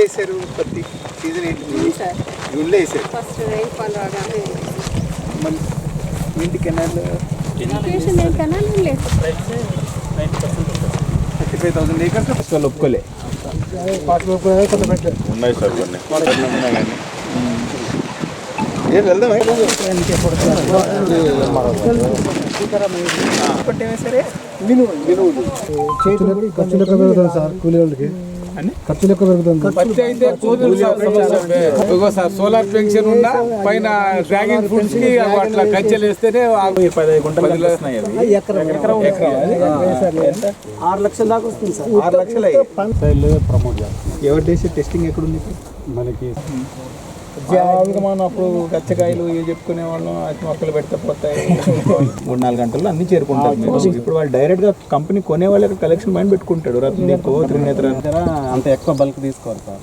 వేసారు ప్రతి సీజన్ ఏంటి? ఫస్ట్ ఇంటి canal? Canal thirty five thousand ఒప్పుకోలే. ఉన్నాయి సార్ కొన్ని. ఏం వెళ్దాం పట్టేమే సరే ఖర్చు లెక్క పెరుగుతుంది సార్ కూలీ వాళ్ళకి అని? ఖర్చు లెక్క పెరుగుతుంది పత్తి అయితే కూతురు ఇగో సార్ సోలార్ పెన్షన్ ఉన్నా పైన డ్రాగన్ ఫ్రూట్స్కి అట్లా కంచెలు వేస్తేనే ఆరు లక్షల దాకా వస్తుంది సార్. ఆరు లక్షలు ప్రమోట్ ఎవరు చేసి టెస్టింగ్ ఎక్కడ ఉంది మనకి మామూలుగా మనం అప్పుడు గచ్చకాయలు ఇవి చెప్పుకునే వాళ్ళం అతి మొక్కలు పెడితే పోతాయి. మూడు నాలుగు గంటల్లో అన్ని చేరుకుంటారు ఇప్పుడు వాళ్ళు డైరెక్ట్గా కంపెనీ కొనే వాళ్ళకి కలెక్షన్ మైండ్ పెట్టుకుంటాడు రత్నదీపో త్రినేత్ర. అంత ఎక్కువ బల్క్ తీసుకోరు సార్.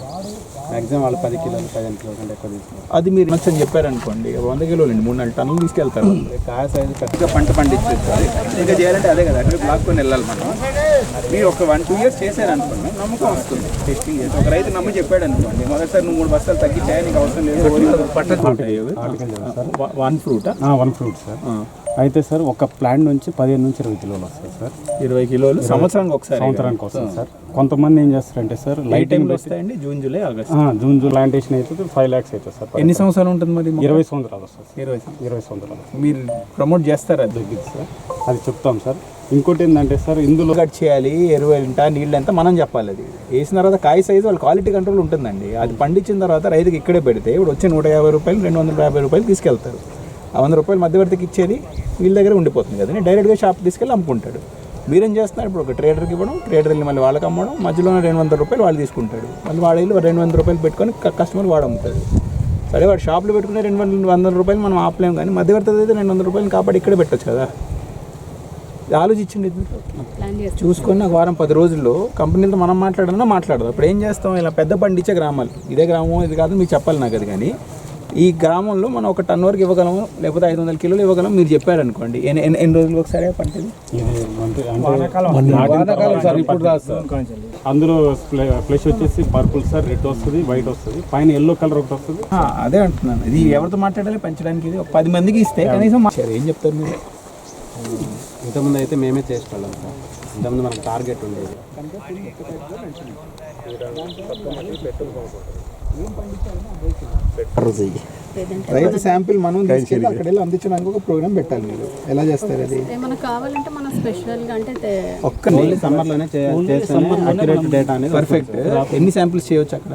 మ్యాక్సిమం వాళ్ళు పది కిలోలు పదిహేను కిలోల కంటే ఎక్కువ తీసుకోరు. అది మీరు నచ్చని చెప్పారనుకోండి వంద కిలోలు అండి మూడు నాలుగు టన్నులు తీసుకెళ్తారు కాయ సైజు ఇంకా పంట పండించేస్తారు ఇంకా చేయాలంటే అదే కదా అటు లాక్కొని వెళ్ళాలి మనం. మీరు ఒక వన్ టూ ఇయర్స్ చేశారనుకోండి నమ్మకం వస్తుంది. టెస్టింగ్ చేసి ఒక రైతు నమ్మి చెప్పాడు అనుకోండి మొదటిసారి నువ్వు మూడు బస్తాలు తగ్గించాయి నీకు అవసరం లేదు one fruit one fruit sir? అయితే సార్ ఒక ప్లాంట్ నుంచి పదిహేను నుంచి ఇరవై కిలోలు వస్తాయి సార్. ఇరవై కిలోలు సంవత్సరానికి ఒకసారి సంవత్సరానికి వస్తుంది సార్. కొంతమంది ఏం చేస్తారంటే సార్ లైట్ లైటింగ్ టైంలో వస్తాయండి? June July August June June plantation అయితే ఫైవ్ ల్యాక్స్ అవుతుంది సార్ ఎన్ని సంవత్సరాలు ఉంటుంది మరి ఇరవై సంవత్సరాలు వస్తుంది సార్. ఇరవై ఇరవై సంవత్సరాలు మీరు ప్రమోట్ చేస్తారు అది తగ్గింది సార్ అది చెప్తాం సార్. ఇంకోటి ఏంటంటే సార్ ఇందులో కట్ చేయాలి ఎరువు ఎంత నీళ్ళు ఎంత మనం చెప్పాలి అది. వేసిన తర్వాత కాయ సైజు వాళ్ళ క్వాలిటీ కంట్రోల్ ఉంటుందండి. అది పండించిన తర్వాత రైతుకి ఇక్కడే పెడితే ఇప్పుడు వచ్చి నూట యాభై రూపాయలు రెండు వందల యాభై రూపాయలు తీసుకెళ్తారు. ఆ వంద రూపాయలు మధ్యవర్తికి ఇచ్చేది వీళ్ళ దగ్గర ఉండిపోతుంది కదా డైరెక్ట్గా షాప్ తీసుకెళ్ళి అమ్ముకుంటాడు. మీరేం చేస్తున్నారు? ఇప్పుడు ఒక ట్రేడర్కి ఇవ్వడం ట్రేడర్ని మళ్ళీ వాళ్ళకి అమ్మడం మధ్యలో రెండు వందల రూపాయలు వాళ్ళు తీసుకుంటాడు. మళ్ళీ వాళ్ళు వెళ్ళి రెండు వందల రూపాయలు పెట్టుకొని కస్టమర్ వాడు అమ్ముతాడు. సరే వాడు షాప్లో పెట్టుకునే రెండు వందల వందల రూపాయలు మనం ఆపలేం కానీ మధ్యవర్తి అయితే రెండు వందల రూపాయలు కాబట్టి ఇక్కడే పెట్టచ్చు కదా. ఆలోచించండి చూసుకొని నాకు వారం పది రోజుల్లో కంపెనీతో మనం మాట్లాడాలన్నా మాట్లాడదాం. ఇప్పుడు ఏం చేస్తాం? ఇలా పెద్ద పండించే గ్రామాలు. ఇదే గ్రామం ఇది కాదు మీకు చెప్పాలి నాకు అది కానీ. ఈ గ్రామంలో మనం ఒక టన్ వరకు ఇవ్వగలము లేకపోతే ఐదు వందల కిలోలు ఇవ్వగలం మీరు చెప్పారనుకోండి. ఎన్ని ఎన్ని- రోజులు ఒకసారి పంట ఇది? ఇది మంత్రి- అంటే నాటిన సార్ ఇప్పుడు రాదు సార్. అందులో ఫ్లెష్ వచ్చేసి పర్పుల్ సార్ రెడ్ వస్తుంది వైట్ వస్తుంది. పైన ఎల్లో కలర్ ఒకటి వస్తుంది. అదే అంటున్నాను. ఇది ఎవరితో మాట్లాడాలి? పెంచడానికి ఇది ఒక పది మందికి ఇస్తే కనీసం ఏం చెప్తారు మీరు? ఇంతకుముందు అయితే మేమే చేసుకోలేం సార్. ఇంతకుముందు మనకు టార్గెట్ ఉండేది. రైతు శాంపిల్ మనం తీసుకెళ్ళి అక్కడ వెళ్ళి అందించడానికి ఒక ప్రోగ్రామ్ పెట్టాలి మీరు. ఎలా చేస్తారు అది? ఏమైనా కావాలంటే మనం స్పెషల్గా అంటే ఒక్క సమ్మర్లోనే చేయాలి అక్యురేట్ డేటా అనేది పర్ఫెక్ట్ ఎన్ని శాంపిల్స్ చేయొచ్చు అక్కడ?